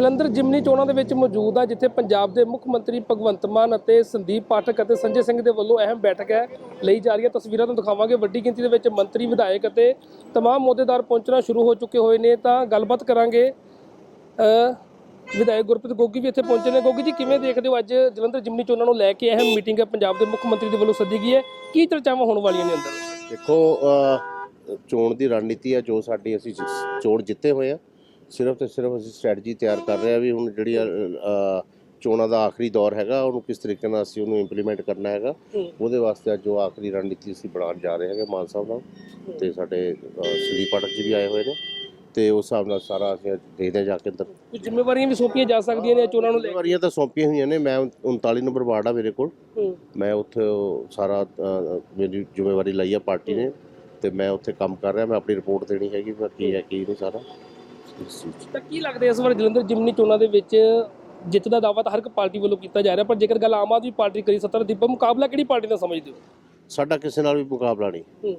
ਜਲੰਧਰ ਜਿਮਨੀ ਚੋਣਾਂ ਦੇ ਵਿੱਚ ਮੌਜੂਦ ਆ, ਜਿੱਥੇ ਪੰਜਾਬ ਦੇ ਮੁੱਖ ਮੰਤਰੀ ਭਗਵੰਤ ਮਾਨ ਅਤੇ ਸੰਦੀਪ ਪਾਠਕ ਅਤੇ ਸੰਜੇ ਸਿੰਘ ਦੇ ਵੱਲੋਂ ਅਹਿਮ ਬੈਠਕ ਹੈ, ਲਈ ਜਾ ਰਹੀ ਹੈ। ਤਸਵੀਰਾਂ ਤੁਹਾਨੂੰ ਦਿਖਾਵਾਂਗੇ। ਵੱਡੀ ਗਿਣਤੀ ਦੇ ਵਿੱਚ ਮੰਤਰੀ, ਵਿਧਾਇਕ ਅਤੇ ਤਮਾਮ ਅਹੁਦੇਦਾਰ ਪਹੁੰਚਣਾ ਸ਼ੁਰੂ ਹੋ ਚੁੱਕੇ ਹੋਏ ਨੇ। ਤਾਂ ਗੱਲਬਾਤ ਕਰਾਂਗੇ ਵਿਧਾਇਕ ਗੁਰਪ੍ਰੀਤ ਗੋਗੀ ਵੀ ਇੱਥੇ ਪਹੁੰਚੇ ਨੇ। ਗੋਗੀ ਜੀ, ਕਿਵੇਂ ਦੇਖਦੇ ਹੋ? ਅੱਜ ਜਲੰਧਰ ਜਿਮਨੀ ਚੋਣਾਂ ਨੂੰ ਲੈ ਕੇ ਅਹਿਮ ਮੀਟਿੰਗ ਹੈ। ਪੰਜਾਬ ਦੇ ਮੁੱਖ ਮੰਤਰੀ ਦੇ ਵੱਲੋਂ ਸੱਦੀ ਗਈ ਹੈ। ਕੀ ਚਰਚਾਵਾਂ ਹੋਣ ਵਾਲੀਆਂ ਨੇ ਅੰਦਰ? ਦੇਖੋ ਚੋਣ ਦੀ ਰਣਨੀਤੀ ਹੈ ਜੋ ਸਾਡੀ ਅਸੀਂ ਚੋਣ ਜਿੱਤੇ ਹੋਏ ਆ। ਸਿਰਫ ਤੇ ਸਿਰਫ ਅਸੀਂ ਸਟ੍ਰੈਟਜੀ ਤਿਆਰ ਕਰ ਰਹੇ ਆ ਵੀ ਹੁਣ ਜਿਹੜੀ ਚੋਣਾਂ ਦਾ ਆਖਰੀ ਦੌਰ ਹੈਗਾ ਉਹਨੂੰ ਕਿਸ ਤਰੀਕੇ ਨਾਲ ਅਸੀਂ ਉਹਨੂੰ ਇੰਪਲੀਮੈਂਟ ਕਰਨਾ ਹੈਗਾ। ਉਹਦੇ ਵਾਸਤੇ ਅੱਜ ਜੋ ਆਖਰੀ ਰਣਨੀਤੀ ਅਸੀਂ ਬਣਾਉਣ ਜਾ ਰਹੇ ਹੈਗੇ ਮਾਨ ਸਾਹਿਬ ਨਾਲ। ਤੇ ਸਾਡੇ ਸੰਦੀਪ ਪਾਠਕ ਜੀ ਵੀ ਆਏ ਹੋਏ ਨੇ। ਤੇ ਉਸ ਹਿਸਾਬ ਨਾਲ ਸਾਰਾ ਅਸੀਂ ਦੇਖਦੇ ਜਾ ਕੇ ਅੰਦਰ। ਕੁਝ ਜ਼ਿੰਮੇਵਾਰੀਆਂ ਵੀ ਸੌਂਪੀਆਂ ਜਾ ਸਕਦੀਆਂ ਨੇ ਚੋਣਾਂ ਨੂੰ ਲੈ ਕੇ? ਜ਼ਿੰਮੇਵਾਰੀਆਂ ਤਾਂ ਸੌਂਪੀਆਂ ਹੋਈਆਂ ਨੇ। ਮੈਂ 39 ਨੰਬਰ ਵਾਰਡ ਆ ਮੇਰੇ ਕੋਲ। ਮੈਂ ਉੱਥੇ ਸਾਰਾ ਮੇਰੀ ਜ਼ਿੰਮੇਵਾਰੀ ਲਈ ਆ ਪਾਰਟੀ ਨੇ। ਤੇ ਮੈਂ ਉੱਥੇ ਕੰਮ ਕਰ ਰਿਹਾ। ਮੈਂ ਆਪਣੀ ਰਿਪੋਰਟ ਦੇਣੀ ਹੈਗੀ ਪਰ ਕੀ ਹੈ ਕੀ ਨਹੀਂ ਸਾਰਾ। ਇਸ ਚੀਜ਼ 'ਚ। ਤਾਂ ਕੀ ਲੱਗਦਾ ਇਸ ਵਾਰ ਜਲੰਧਰ ਜਿਮਨੀ ਚੋਣਾਂ ਦੇ ਵਿੱਚ ਜਿੱਤ ਦਾ ਦਾਅਵਾ ਤਾਂ ਹਰ ਇੱਕ ਪਾਰਟੀ ਵੱਲੋਂ ਕੀਤਾ ਜਾ ਰਿਹਾ ਪਰ ਜੇਕਰ ਗੱਲ ਆਮ ਆਦਮੀ ਪਾਰਟੀ ਕਰੀ ਸੱਤਰ ਦੀ ਮੁਕਾਬਲਾ ਕਿਹੜੀ ਪਾਰਟੀ ਨਾਲ ਸਮਝਦੇ ਹੋ ਸਾਡਾ ਕਿਸੇ ਨਾਲ ਵੀ ਮੁਕਾਬਲਾ ਨਹੀਂ ਹੂੰ।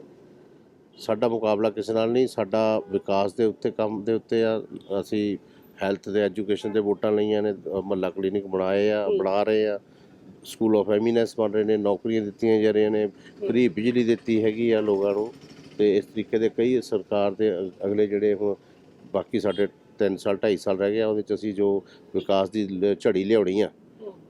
ਸਾਡਾ ਮੁਕਾਬਲਾ ਕਿਸੇ ਨਾਲ ਨਹੀਂ ਸਾਡਾ ਵਿਕਾਸ ਦੇ ਉੱਤੇ ਕੰਮ ਦੇ ਉੱਤੇ ਆ ਅਸੀਂ ਹੈਲਥ ਦੇ ਐਜੂਕੇਸ਼ਨ ਦੇ ਵੋਟਾਂ ਲਈਆਂ ਨੇ ਮਹੱਲਾ ਕਲੀਨਿਕ ਬਣਾਏ ਆ। ਬਣਾ ਰਹੇ ਆ ਸਕੂਲ ਆਫ ਐਮੀਨੈਂਸ ਬਣ ਰਹੇ ਨੇ ਨੌਕਰੀਆਂ ਦਿੱਤੀਆਂ ਜਾ ਰਹੀਆਂ ਨੇ ਫ੍ਰੀ ਬਿਜਲੀ ਦਿੱਤੀ ਹੈਗੀ ਆ ਲੋਕਾਂ ਨੂੰ ਤੇ ਇਸ ਤਰੀਕੇ ਦੇ ਕਈ ਸਰਕਾਰ ਦੇ ਅਗਲੇ ਜਿਹੜੇ ਹੁਣ ਬਾਕੀ ਸਾਡੇ 3 ਸਾਲ 2.5 ਸਾਲ ਰਹਿ ਗਿਆ ਉਹਦੇ ਚ ਅਸੀਂ ਜੋ ਵਿਕਾਸ ਦੀ ਲ- ਝੜੀ ਲਿਆਉਣੀ ਆ।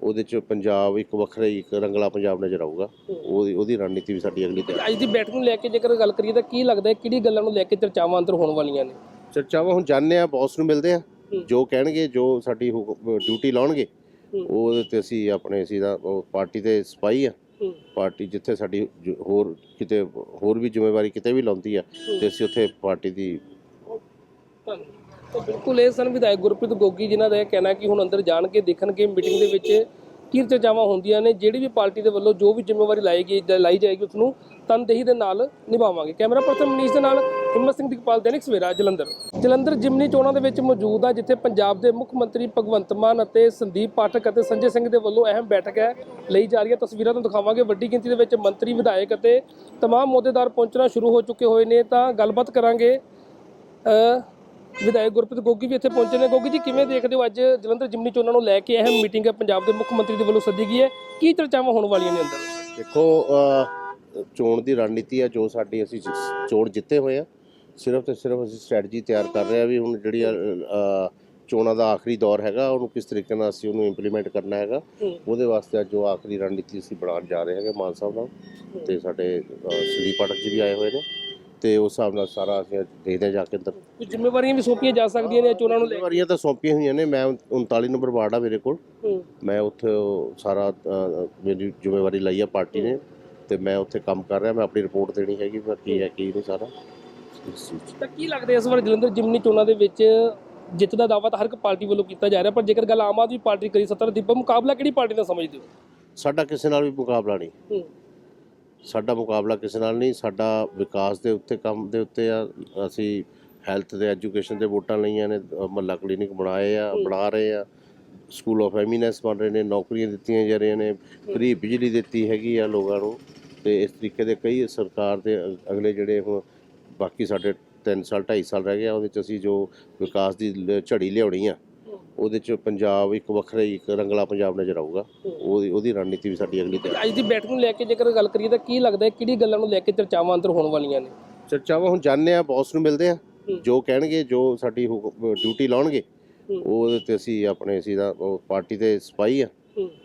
ਉਹਦੇ ਚ ਪੰਜਾਬ ਇੱਕ ਵੱਖਰਾ ਹੀ ਇੱਕ ਰੰਗਲਾ ਪੰਜਾਬ ਨਜ਼ਰ ਆਊਗਾ। ਉਹਦੀ ਉਹਦੀ ਰਣਨੀਤੀ ਵੀ ਸਾਡੀ ਅਗਲੀ ਤੇ ਅੱਜ ਦੀ ਬੈਠਕ ਨੂੰ ਲੈ ਕੇ ਜੇਕਰ ਗੱਲ ਕਰੀਏ ਤਾਂ ਕੀ ਲੱਗਦਾ ਹੈ ਕਿਹੜੀ ਗੱਲਾਂ ਨੂੰ ਲੈ ਕੇ ਚਰਚਾਵਾਂ ਅੰਦਰ ਹੋਣ ਵਾਲੀਆਂ ਨੇ ਚਰਚਾਵਾਂ ਹੁਣ ਜਾਣਦੇ ਆ ਬੌਸ ਨੂੰ ਮਿਲਦੇ ਆ ਹੂੰ। ਜੋ ਕਹਿਣਗੇ ਜੋ ਸਾਡੀ ਡਿਊਟੀ ਲਾਉਣਗੇ ਹੂੰ। ਉਹਦੇ ਤੇ ਅਸੀਂ ਆਪਣੇ ਅਸੀਂ ਦਾ ਉਹ ਪਾਰਟੀ ਦੇ ਸਿਪਾਹੀ ਆ ਹੂੰ। ਪਾਰਟੀ ਜਿੱਥੇ ਸਾਡੀ ਜ- ਹੋਰ ਕਿਤੇ ਹੋਰ ਵੀ ਜ਼ਿੰਮੇਵਾਰੀ ਕਿਤੇ ਵੀ ਲਾਉਂਦੀ ਆ ਤੇ ਅਸੀਂ ਉੱਥੇ ਪਾਰਟੀ ਦੀ। ਤਾਂ ਬਿਲਕੁਲ ਇਹ ਸਨ ਵਿਧਾਇਕ ਗੁਰਪ੍ਰੀਤ ਗੋਗੀ ਜਿਨ੍ਹਾਂ ਦਾ ਇਹ ਕਹਿਣਾ ਕਿ ਹੁਣ ਅੰਦਰ ਜਾਣ ਕੇ ਦੇਖਣਗੇ, ਮੀਟਿੰਗ ਦੇ ਵਿੱਚ ਕੀ ਚਰਚਾਵਾਂ ਹੁੰਦੀਆਂ ਨੇ, ਜਿਹੜੀ ਵੀ ਪਾਰਟੀ ਦੇ ਵੱਲੋਂ ਜੋ ਵੀ ਜ਼ਿੰਮੇਵਾਰੀ ਲਾਏਗੀ ਜਾਂ ਲਾਈ ਜਾਏਗੀ ਉਸ ਨੂੰ ਤਨਦੇਹੀ ਦੇ ਨਾਲ ਨਿਭਾਵਾਂਗੇ। ਕੈਮਰਾ ਪਰਸਨ ਮਨੀਸ਼ ਦੇ ਨਾਲ ਹਿੰਮਤ ਸਿੰਘ ਦੀਪਾਲ, ਦੈਨਿਕ ਸਵੇਰਾ, ਜਲੰਧਰ। ਜਲੰਧਰ ਜਿਮਨੀ ਚੋਣਾਂ ਦੇ ਵਿੱਚ ਮੌਜੂਦ ਆ, ਜਿੱਥੇ ਪੰਜਾਬ ਦੇ ਮੁੱਖ ਮੰਤਰੀ ਭਗਵੰਤ ਮਾਨ ਅਤੇ ਸੰਦੀਪ ਪਾਠਕ ਅਤੇ ਸੰਜੇ ਸਿੰਘ ਦੇ ਵੱਲੋਂ ਅਹਿਮ ਬੈਠਕ ਹੈ, ਲਈ ਜਾ ਰਹੀ ਹੈ। ਤਸਵੀਰਾਂ ਤੁਹਾਨੂੰ ਦਿਖਾਵਾਂਗੇ। ਵੱਡੀ ਗਿਣਤੀ ਦੇ ਵਿੱਚ ਮੰਤਰੀ, ਵਿਧਾਇਕ ਅਤੇ ਤਮਾਮ ਅਹੁਦੇਦਾਰ ਪਹੁੰਚਣਾ ਸ਼ੁਰੂ ਹੋ ਚੁੱਕੇ ਹੋਏ ਨੇ। ਤਾਂ ਗੱਲਬਾਤ ਕਰਾਂਗੇ ਵਿਧਾਇਕ ਗੁਰਪ੍ਰੀਤ ਗੋਗੀ ਵੀ ਇੱਥੇ ਪਹੁੰਚੇ ਨੇ। ਗੋਗੀ ਜੀ ਕਿਵੇਂ ਦੇਖਦੇ ਹੋ ਅੱਜ ਜਲੰਧਰ ਜਿਮਨੀ ਚੋਣਾਂ ਨੂੰ ਲੈ ਕੇ ਅਹਿਮ ਮੀਟਿੰਗ ਹੈ? ਪੰਜਾਬ ਦੇ ਮੁੱਖ ਮੰਤਰੀ ਦੇ ਵੱਲੋਂ ਸੱਦੀ ਗਈ ਹੈ। ਕੀ ਚਰਚਾਵਾਂ ਹੋਣ ਵਾਲੀਆਂ ਨੇ ਅੰਦਰ? ਦੇਖੋ ਅ, ਚੋਣ ਦੀ ਰਣਨੀਤੀ ਆ ਜੋ ਸਾਡੀ ਅਸੀਂ ਜਿ- ਚੋਣ ਜਿੱਤੇ ਹੋਏ ਆ। ਸਿਰਫ ਤੇ ਸਿਰਫ ਅਸੀਂ ਸਟ੍ਰੈਟਜੀ ਤਿਆਰ ਕਰ ਰਹੇ ਆ ਵੀ ਹੁਣ ਜਿਹੜੀ ਅ, ਅ, ਚੋਣਾਂ ਦਾ ਆਖਰੀ ਦੌਰ ਹੈਗਾ ਉਹਨੂੰ ਕਿਸ ਤਰੀਕੇ ਨਾਲ ਅਸੀਂ ਉਹਨੂੰ ਇੰਪਲੀਮੈਂਟ ਕਰਨਾ ਹੈਗਾ। ਹੂੰ। ਉਹਦੇ ਵਾਸਤੇ ਅੱਜ ਜੋ ਆਖਰੀ ਰਣਨੀਤੀ ਅਸੀਂ ਬਣਾਉਣ ਜਾ ਰਹੇ ਹੈਗੇ ਮਾਨ ਸਾਹਿਬ ਨਾਲ। ਤੇ ਸਾਡੇ ਅ, ਸੰਦੀਪ ਪਾਠਕ ਜੀ ਵੀ ਆਏ ਹੋਏ ਨੇ। ਤੇ ਉਸ ਹਿਸਾਬ ਨਾਲ ਸਾਰਾ ਅਸੀਂ ਦੇਖਦੇ ਜਾ ਕੇ ਅੰਦਰ। ਕੁਝ ਜ਼ਿੰਮੇਵਾਰੀਆਂ ਵੀ ਸੌਂਪੀਆਂ ਜਾ ਸਕਦੀਆਂ ਨੇ ਚੋਣਾਂ ਨੂੰ ਲੈ ਕੇ? ਜ਼ਿੰਮੇਵਾਰੀਆਂ ਤਾਂ ਸੌਂਪੀਆਂ ਹੋਈਆਂ ਨੇ। ਮੈਂ 39 ਨੰਬਰ ਵਾਰਡ ਆ ਮੇਰੇ ਕੋਲ। ਮੈਂ ਉੱਥੇ ਸਾਰਾ ਮੇਰੀ ਜ਼ਿੰਮੇਵਾਰੀ ਲਈ ਆ ਪਾਰਟੀ ਨੇ। ਤੇ ਮੈਂ ਉੱਥੇ ਕੰਮ ਕਰ ਰਿਹਾ। ਮੈਂ ਆਪਣੀ ਰਿਪੋਰਟ ਦੇਣੀ ਹੈਗੀ ਪਰ ਕੀ ਹੈ ਕੀ ਨਹੀਂ ਸਾਰਾ। ਤਾਂ ਕੀ ਲੱਗਦਾ ਇਸ ਵਾਰ ਜਲੰਧਰ ਜਿਮਨੀ ਚੋਣਾਂ ਦੇ ਵਿੱਚ ਜਿੱਤ ਦਾ ਦਾਅਵਾ ਤਾਂ ਹਰ ਇੱਕ ਪਾਰਟੀ ਵੱਲੋਂ ਕੀਤਾ ਜਾ ਰਿਹਾ ਪਰ ਜੇਕਰ ਗੱਲ ਆਮ ਆਦਮੀ ਪਾਰਟੀ ਕਰੀ ਸੱਤਰ ਦੀ ਮੁਕਾਬਲਾ ਕਿਹੜੀ ਪਾਰਟੀ ਨਾਲ ਸਮਝਦੇ ਹੋ? ਸਾਡਾ ਕਿਸੇ ਨਾਲ ਵੀ ਮੁਕਾਬਲਾ ਨਹੀਂ। ਸਾਡਾ ਮੁਕਾਬਲਾ ਕਿਸੇ ਨਾਲ ਨਹੀਂ ਸਾਡਾ ਵਿਕਾਸ ਦੇ ਉੱਤੇ ਕੰਮ ਦੇ ਉੱਤੇ ਆ। ਅਸੀਂ ਹੈਲਥ ਦੇ ਐਜੂਕੇਸ਼ਨ ਦੇ ਵੋਟਾਂ ਲਈਆਂ ਨੇ ਮਹੱਲਾ ਕਲੀਨਿਕ ਬਣਾਏ ਆ। ਬਣਾ ਰਹੇ ਆ। ਸਕੂਲ ਆਫ ਐਮੀਨੈਂਸ ਬਣ ਰਹੇ ਨੇ ਨੌਕਰੀਆਂ ਦਿੱਤੀਆਂ ਜਾ ਰਹੀਆਂ ਨੇ ਫ੍ਰੀ ਬਿਜਲੀ ਦਿੱਤੀ ਹੈਗੀ ਆ ਲੋਕਾਂ ਨੂੰ। ਤੇ ਇਸ ਤਰੀਕੇ ਦੇ ਕਈ ਸਰਕਾਰ ਦੇ ਅਗਲੇ ਜਿਹੜੇ ਹੁਣ ਬਾਕੀ ਸਾਡੇ 3 ਸਾਲ 2.5 ਸਾਲ ਰਹਿ ਗਿਆ ਉਹਦੇ ਚ ਅਸੀਂ ਜੋ ਵਿਕਾਸ ਦੀ ਝੜੀ ਲਿਆਉਣੀ ਆ। ਉਹਦੇ ਚ ਪੰਜਾਬ ਇੱਕ ਵੱਖਰਾ ਹੀ ਇੱਕ ਰੰਗਲਾ ਪੰਜਾਬ ਨਜ਼ਰ ਆਊਗਾ ਉਹਦੀ ਉਹਦੀ ਰਣਨੀਤੀ ਵੀ ਸਾਡੀ ਅਗਲੀ ਤੇ ਅੱਜ ਦੀ ਬੈਠਕ ਨੂੰ ਲੈ ਕੇ ਜੇਕਰ ਗੱਲ ਕਰੀਏ ਤਾਂ ਕੀ ਲੱਗਦਾ ਹੈ ਕਿਹੜੀ ਗੱਲਾਂ ਨੂੰ ਲੈ ਕੇ ਚਰਚਾਵਾਂ ਅੰਦਰ ਹੋਣ ਵਾਲੀਆਂ ਨੇ ਚਰਚਾਵਾਂ ਹੁਣ ਜਾਣਦੇ ਆ ਬੌਸ ਨੂੰ ਮਿਲਦੇ ਆ। ਜੋ ਕਹਿਣਗੇ ਜੋ ਸਾਡੀ ਡਿਊਟੀ ਲਾਉਣਗੇ। ਉਹਦੇ ਤੇ ਅਸੀਂ ਆਪਣੇ ਅਸੀਂ ਦਾ ਉਹ ਪਾਰਟੀ ਦੇ ਸਿਪਾਹੀ ਆ।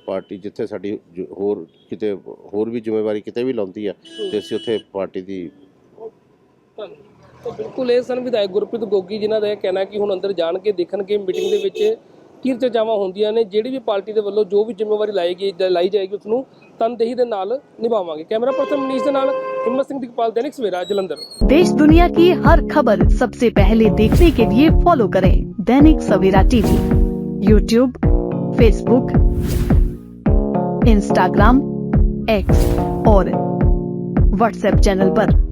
ਪਾਰਟੀ ਜਿੱਥੇ ਸਾਡੀ ਹੋਰ ਕਿਤੇ ਹੋਰ ਵੀ ਜ਼ਿੰਮੇਵਾਰੀ ਕਿਤੇ ਵੀ ਲਾਉਂਦੀ ਆ ਤੇ ਅਸੀਂ ਉੱਥੇ ਪਾਰਟੀ ਦੀ। ਤਾਂ ਬਿਲਕੁਲ ਇਹ ਸਨ ਵਿਧਾਇਕ ਗੁਰਪ੍ਰੀਤ ਗੋਗੀ ਜਿਨ੍ਹਾਂ ਦਾ ਇਹ ਕਹਿਣਾ ਕਿ ਹੁਣ ਅੰਦਰ ਜਾਣ ਕੇ ਦੇਖਣਗੇ ਮੀਟਿੰਗ ਦੇ ਵਿੱਚ ਕੀ ਚਰਚਾਵਾਂ ਹੁੰਦੀਆਂ ਨੇ ਜਿਹੜੀ ਵੀ ਪਾਰਟੀ ਦੇ ਵੱਲੋਂ ਜੋ ਵੀ ਜ਼ਿੰਮੇਵਾਰੀ ਲਾਏਗੀ ਜਾਂ ਲਾਈ ਜਾਏਗੀ ਉਸ ਨੂੰ ਤਨਦੇਹੀ ਦੇ ਨਾਲ ਨਿਭਾਵਾਂਗੇ ਕੈਮਰਾ ਪਰਸਨ ਮਨੀਸ਼ ਦੇ ਨਾਲ ਹਿੰਮਤ ਸਿੰਘ ਦੀਪਾਲ ਦੈਨਿਕ ਸਵੇਰਾ ਜਲੰਧਰ देश दुनिया की हर खबर सबसे पहले देखने के लिए फॉलो करें Dainik Savera TV YouTube Facebook Instagram X और व्हाट्सएप चैनल पर।